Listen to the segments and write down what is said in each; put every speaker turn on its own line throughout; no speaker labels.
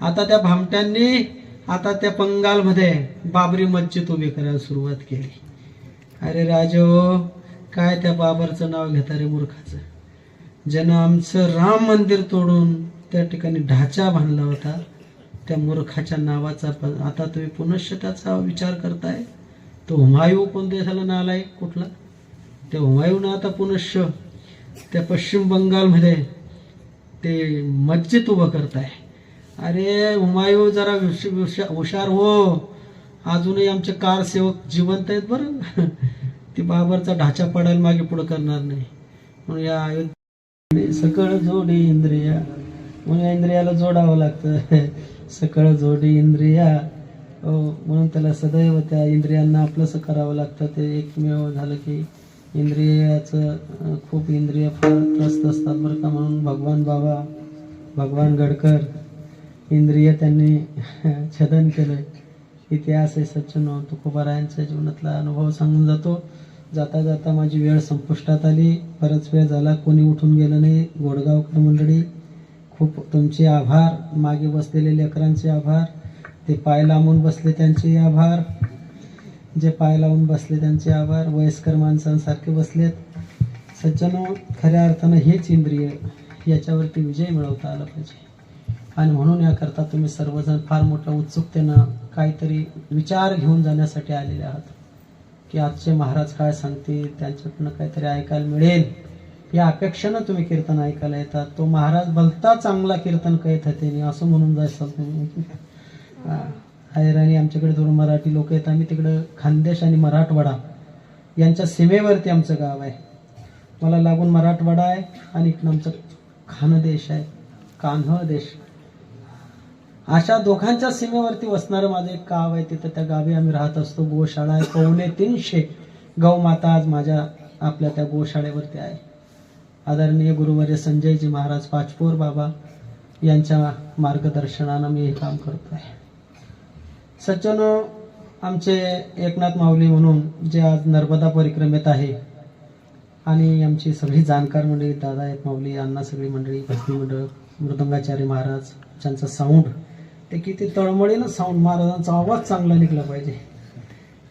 आता त्या भामट्यांनी आता त्या बंगालमध्ये बाबरी मस्जिद उभी करायला सुरुवात केली. अरे राजो काय त्या बाबरचं नाव घेता रे मूर्खाचं? ज्यानं आमचं राम मंदिर तोडून त्या ठिकाणी ढाचा बांधला होता त्या मूर्खाच्या नावाचा पण आता तुम्ही पुनश्च त्याचा विचार करताय? तो हुमायू कोण देशाला आहे कुठला? त्या हुमायूनं आता पुनश्च त्या पश्चिम बंगालमध्ये ते मस्जिद उभं करताय. अरे हुमायू हो, जरा हुशार हो. अजूनही आमचे कार सेवक जिवंत आहेत बरं. ती बाबरचा ढाचा पडायला मागे पुढं करणार नाही. म्हणून या अयोध्या सकळ जोडी इंद्रिया. म्हणून या इंद्रियाला जोडावं लागतं. सकळ जोडी इंद्रिया. हो म्हणून त्याला सदैव त्या इंद्रियांना आपलंसं करावं लागतं. ते एकमेव झालं की इंद्रियाचं खूप इंद्रिय फार त्रस्त असतात बरं का. म्हणून भगवान बाबा भगवान गडकर इंद्रिय त्यांनी छदन केलं इतिहास आहे सच्चन तुकोबारायांच्या जीवनातला अनुभव सांगून जातो. जाता जाता माझी वेळ संपुष्टात आली. बराच वेळ झाला. कोणी उठून गेलं नाही. गोडगावकर मंडळी खूप तुमचे आभार. मागे बसलेले लेकरांचे आभार. ते पाय लांबून बसले त्यांचे आभार. जे पाय लावून बसले त्यांचे आभार. वयस्कर माणसांसारखे बसलेत. सज्जनो खऱ्या अर्थानं हेच इंद्रिय याच्यावरती विजय मिळवता आला पाहिजे. आणि म्हणून याकरता तुम्ही सर्वजण फार मोठ्या उत्सुकतेनं काहीतरी विचार घेऊन जाण्यासाठी आलेले आहात. की आजचे महाराज काय सांगतील त्यांच्याकडनं काहीतरी ऐकायला मिळेल. या अपेक्षेनं तुम्ही कीर्तन ऐकायला येतात. तो महाराज भलता चांगला कीर्तन करीत होते असं म्हणून जायचं तुम्ही हैराणी आमच्याकडे थोडं मराठी लोक आहेत. आम्ही तिकडं खानदेश आणि मराठवाडा यांच्या सीमेवरती आमचं गाव आहे. मला लागून मराठवाडा आहे आणि इकडं आमचं खानदेश आहे. कान्ह देश. अशा दोघांच्या सीमेवरती वसणारं माझं एक गाव आहे. तिथं त्या गावी आम्ही राहत असतो. गोशाळा आहे. पावणे तीनशे गौमाता आज माझ्या आपल्या त्या गोशाळेवरती आहे. आदरणीय गुरुवर्य संजयजी महाराज पाचपोर बाबा यांच्या मार्गदर्शनानं मी हे काम करतो आहे. सज्जन आमचे एकनाथ माऊली म्हणून जे आज नर्मदा परिक्रमेत आहे आणि आमची सगळी जाणकार मंडळी दादा एक माऊली अण्णा सगळी मंडळी भक्ती मंडळ मृदंगाचार्य महाराज त्यांचा साऊंड ते किती तळमळीनं साऊंड महाराजांचा आवाज चांगला निघला पाहिजे.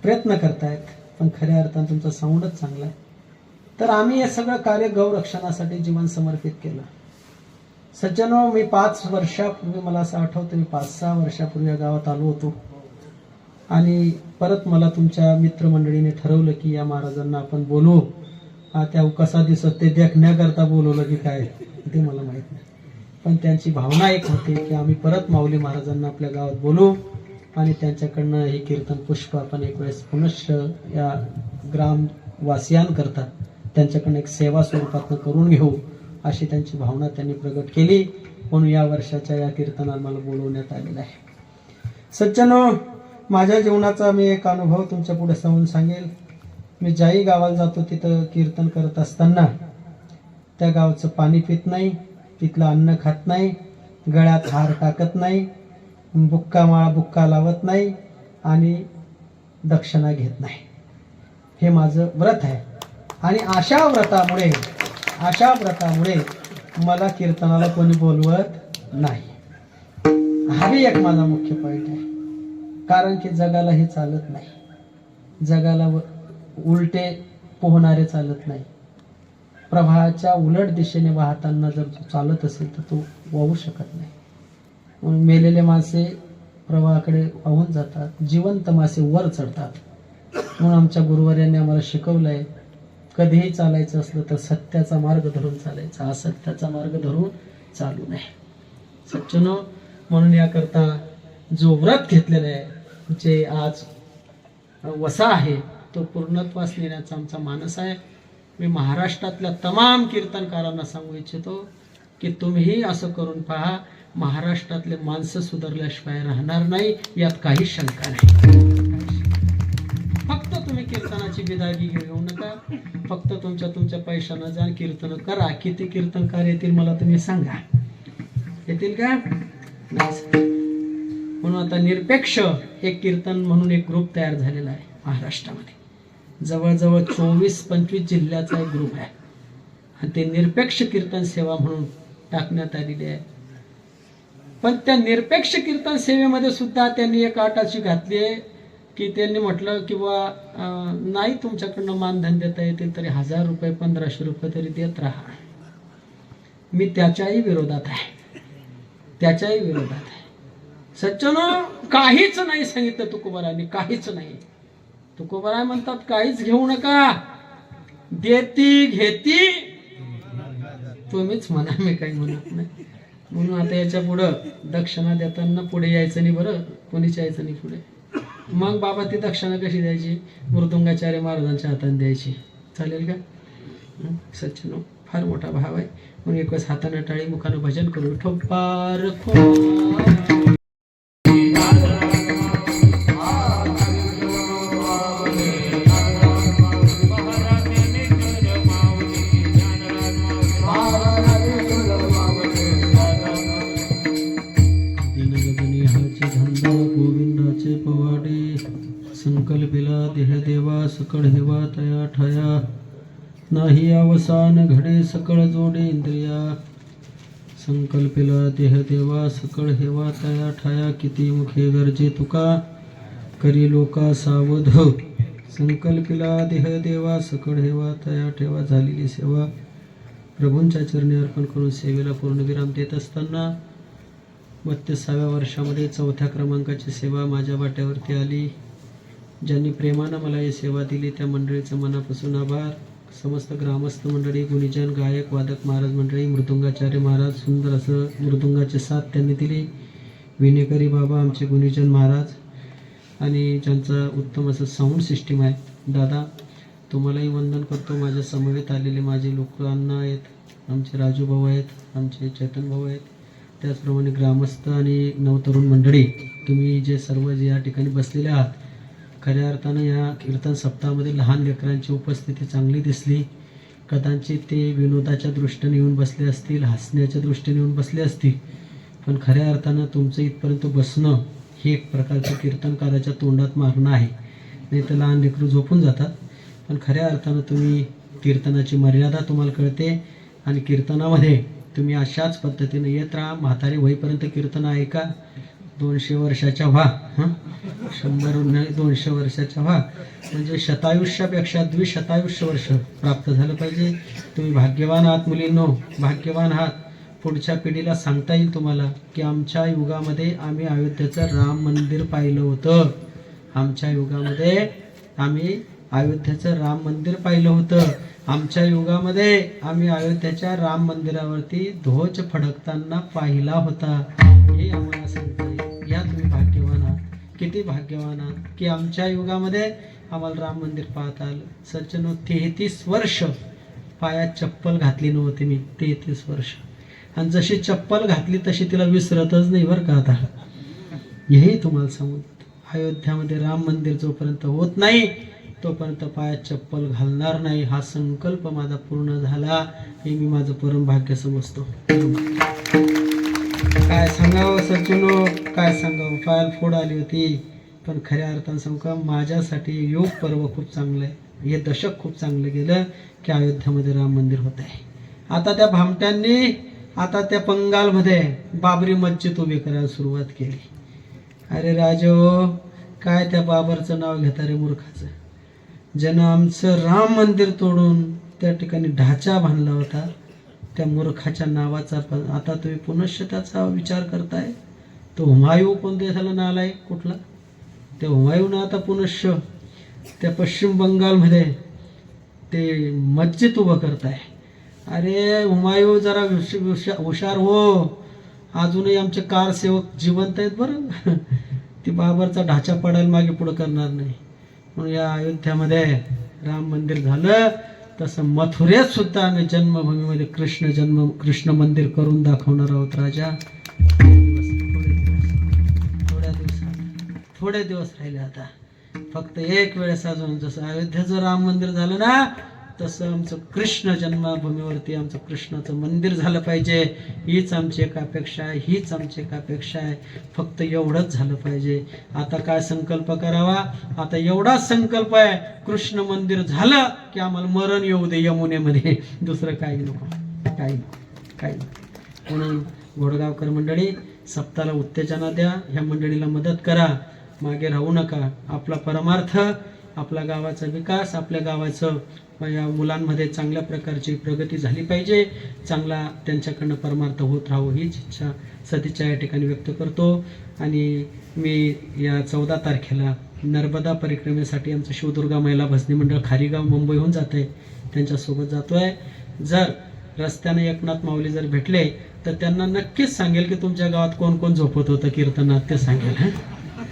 प्रयत्न करतायत पण खऱ्या अर्थानं तुमचा साऊंडच चांगला आहे. तर आम्ही हे सगळं कार्य गौरक्षणासाठी जीवन समर्पित केलं. सज्जनो मी पाच वर्षापूर्वी मला असं आठवतं मी पाच सहा वर्षापूर्वी या गावात आलो होतो. आणि परत मला तुमच्या मित्रमंडळीने ठरवलं की या महाराजांना आपण बोलवू. हा त्या कसा दिसत ते देखण्याकरता बोलवलं की काय ते मला माहीत नाही. पण त्यांची भावना एक होती की आम्ही परत माऊली महाराजांना आपल्या गावात बोलू आणि त्यांच्याकडनं हे कीर्तन पुष्प आपण एक वेळेस पुनश्च या ग्रामवासियांकरता त्यांच्याकडनं एक सेवा स्वरूपात करून घेऊ अशी त्यांची भावना त्यांनी प्रगट केली. म्हणून या वर्षाच्या या कीर्तनात मला बोलवण्यात आलेलं आहे. सज्जनो माझ्या जीवनाचा मी एक अनुभव तुमच्यापुढे सांगून सांगेल. मी ज्याही गावाला जातो तिथं कीर्तन करत असताना त्या गावचं पाणी पित नाही. तिथलं अन्न खात नाही गळ्यात हार टाकत नाही बुक्का माळा बुक्का लावत नाही आणि दक्षिणा घेत नाही. हे माझं व्रत आहे. आणि अशा व्रतामुळे अशा व्रतामुळे मला कीर्तनाला कोणी बोलवत नाही. हाही एक माझा मुख्य पॉईंट आहे. कारण की जगाला हे चालत नाही. जगाला व- उलटे पोहणारे चालत नाही. प्रवाहाच्या उलट दिशेने वाहताना जर तो चालत असेल तर तो वाहू शकत नाही. म्हणून मेलेले मासे प्रवाहाकडे वाहून जातात जिवंत मासे वर चढतात. म्हणून आमच्या गुरुवार्यांनी आम्हाला शिकवलं आहे कधीही चालायचं असलं तर सत्याचा मार्ग धरून चालायचा असत्याचा मार्ग धरून चालू नये सज्जनो म्हणून याकरता जो व्रत घेतलेला आहे जे आज वसा आहे तो पूर्णत्वास नेण्याचा आमचा मानस आहे. मी महाराष्ट्रातल्या तमाम कीर्तनकारांना सांगू इच्छितो की तुम्हीही असं करून पहा महाराष्ट्रातले माणसं सुधारल्याशिवाय राहणार नाही यात काही शंका नाही. फक्त तुम्ही कीर्तनाची बिदागी घेऊ नका. फक्त तुमच्या तुमच्या पैशानं जा कीर्तन करा. किती कीर्तनकार येतील मला तुम्ही सांगा. येतील का? म्हणून आता निरपेक्ष एक कीर्तन म्हणून एक ग्रुप तयार झालेला आहे महाराष्ट्रामध्ये. जवळजवळ चोवीस पंचवीस जिल्ह्याचा एक ग्रुप आहे. आणि ते निरपेक्ष कीर्तन सेवा म्हणून टाकण्यात आलेली आहे. पण त्या निरपेक्ष कीर्तन सेवेमध्ये सुद्धा त्यांनी एक अट अशी घातली आहे की त्यांनी म्हटलं की बा नाही तुमच्याकडनं मानधन देता येतील तरी हजार रुपये पंधराशे रुपये तरी देत राहा. मी त्याच्याही विरोधात आहे. त्याच्याही विरोधात आहे. सज्जन काहीच नाही सांगितलं तुकोबारांनी काहीच नाही. तुकोबराय म्हणतात काहीच घेऊ नका. देती घेती. तुम्हीच म्हणा मी काही म्हणत नाही. म्हणून आता याच्या पुढं दक्षिणा देताना पुढे यायचं नाही बरं कोणीच यायचं नाही पुढे. मग बाबा ती दक्षिणा कशी द्यायची? मृदुंगाचार्य महाराजांच्या हाताने द्यायची. चालेल का? सचिन फार मोठा भाव आहे. म्हणून एक वेळेस हाताने टाळी मुखानं भजन करू ठोपार नाही अवसान घडे सकळ जोडे इंद्रिया संकल्पिला देह देवा सकळ हेवा तया ठाया किती मुखे गरजे तुका करी लोका सावध. संकल्पिला देह देवा सकळ हेवा तया ठेवा झालेली सेवा. प्रभूंच्या चरणी अर्पण करून सेवेला पूर्णविराम देत असताना बत्तीसाव्या वर्षामध्ये चौथ्या क्रमांकाची सेवा माझ्या वाट्यावरती आली. ज्यांनी प्रेमानं मला ही सेवा दिली त्या मंडळीचं मनापासून आभार. समस्त ग्रामस्थ मंडळी गुणीजन गायक वादक महाराज मंडळी मृदुंगाचार्य महाराज सुंदर असं मृदुंगाचे साथ त्यांनी दिली. विनेकरी बाबा आमचे गुणीजन महाराज आणि ज्यांचा उत्तम असं साऊंड सिस्टीम आहे दादा तुम्हालाही वंदन करतो. माझ्या समवेत आलेले माझे लोकांना आहेत आमचे राजू भाऊ आहेत आमचे चेतन भाऊ आहेत. त्याचप्रमाणे ग्रामस्थ आणि नवतरुण मंडळी तुम्ही जे सर्व जे या ठिकाणी बसलेले आहात खऱ्या अर्थानं या कीर्तन सप्ताहामध्ये लहान लेकरांची उपस्थिती चांगली दिसली. कदाचित ते विनोदाच्या दृष्टीने येऊन बसले असतील हसण्याच्या दृष्टीने येऊन बसले असतील. पण खऱ्या अर्थानं तुमचं इथपर्यंत बसणं हे एक प्रकारचं कीर्तनकाराच्या तोंडात मारणं आहे. नाही तर लहान लेकरू झोपून जातात. पण खऱ्या अर्थानं तुम्ही कीर्तनाची मर्यादा तुम्हाला कळते आणि कीर्तनामध्ये तुम्ही अशाच पद्धतीने येत राहा. म्हातारे होईपर्यंत कीर्तन ऐका दोनशे वर्षाच्या व्हा हं? शंभर दोनशे वर्षाच्या व्हा. म्हणजे शतायुष्यापेक्षा द्विशतायुष्य वर्ष प्राप्त झालं पाहिजे. तुम्ही भाग्यवान आहात मुलींनो भाग्यवान आहात. पुढच्या पिढीला सांगता येईल तुम्हाला की आमच्या युगामध्ये आम्ही अयोध्येचं राम मंदिर पाहिलं होतं. आमच्या युगामध्ये आम्ही अयोध्येचं राम मंदिर पाहिलं होतं. आमच्या युगामध्ये आम्ही अयोध्येच्या राम मंदिरावरती ध्वज फडकताना पाहिला होता. हे आम्हाला सांगता या तुम्ही भाग्यवान आहात. किती भाग्यवान आहात की आमच्या युगामध्ये आम्हाला राम मंदिर पाहता आलं सज्जनो तेहतीस वर्ष पायात चप्पल घातली नव्हती मी तेहतीस वर्ष. आणि जशी चप्पल घातली तशी तिला विसरतच नाही बरं का आता. हेही तुम्हाला सांगू अयोध्यामध्ये राम मंदिर जोपर्यंत होत नाही तोपर्यंत पायात चप्पल घालणार नाही. हा संकल्प माझा पूर्ण झाला. हे मी माझं परम भाग्य समजतो. काय सांगावं सचिनो काय सांगावं? फायल फोड आली होती. पण खऱ्या अर्थानं सांगू का माझ्यासाठी योग पर्व खूप चांगलं आहे. हे दशक खूप चांगलं गेलं की अयोध्यामध्ये राम मंदिर होत आहे. आता त्या भामट्यांनी आता त्या बंगालमध्ये बाबरी मस्जिद उभी करायला सुरुवात केली. अरे राजो काय त्या बाबरचं नाव घेता रे मूर्खाचं? ज्यानं आमचं राम मंदिर तोडून त्या ठिकाणी ढाचा बांधला होता. त्या मूर्खाच्या नावाचा पण आता तुम्ही पुनश्च त्याचा विचार करताय? तो हुमायू कोणत्या कोण नाला आहे कुठला? त्या हुमायूनं आता पुनश्च त्या पश्चिम बंगालमध्ये ते मस्जिद उभं करताय. अरे हुमायू जरा हुशार हो. अजूनही आमचे कारसेवक जिवंत आहेत बरं. ती बाबरचा ढाचा पडायला मागे पुढं करणार नाही. म्हणून या अयोध्यामध्ये राम मंदिर झालं. तसं मथुरेत सुद्धा आम्ही जन्मभूमीमध्ये कृष्ण जन्म कृष्ण मंदिर करून दाखवणार आहोत राजा. दिवस, थोड्या दिवसात थोडे दिवस राहिले आता. फक्त एक वेळेस अजून जसं अयोध्येचं राम मंदिर झालं ना तसं आमचं कृष्ण जन्मभूमीवरती आमचं कृष्णाचं मंदिर झालं पाहिजे. हीच आमची एक अपेक्षा आहे. हीच आमची एक अपेक्षा आहे. फक्त एवढंच झालं पाहिजे. आता काय संकल्प करावा? आता एवढाच संकल्प आहे. कृष्ण मंदिर झालं की आम्हाला मरण येऊ दे यमुनेमध्ये. दुसरं काही नको. काही नको. काही नको. म्हणून घोडगावकर मंडळी सप्ताला उत्तेजना द्या. ह्या मंडळीला मदत करा. मागे राहू नका. आपला परमार्थ आपल्या गावाचा विकास आपल्या गावाचं या मुलांमध्ये चांगल्या प्रकारची प्रगती झाली पाहिजे. चांगला त्यांच्याकडनं परमार्थ होत राहू हीच इच्छा सदिच्छा या ठिकाणी व्यक्त करतो. आणि मी या चौदा तारखेला नर्मदा परिक्रमेसाठी आमचं शिवदुर्गा महिला भजनी मंडळ खारीगाव मुंबईहून जात आहे त्यांच्यासोबत जातो आहे जर रस्त्याने एकनाथ माऊली जर भेटले तर त्यांना नक्कीच सांगेल की तुमच्या गावात कोण कोण झोपत होतं कीर्तनात ते सांगेल हं?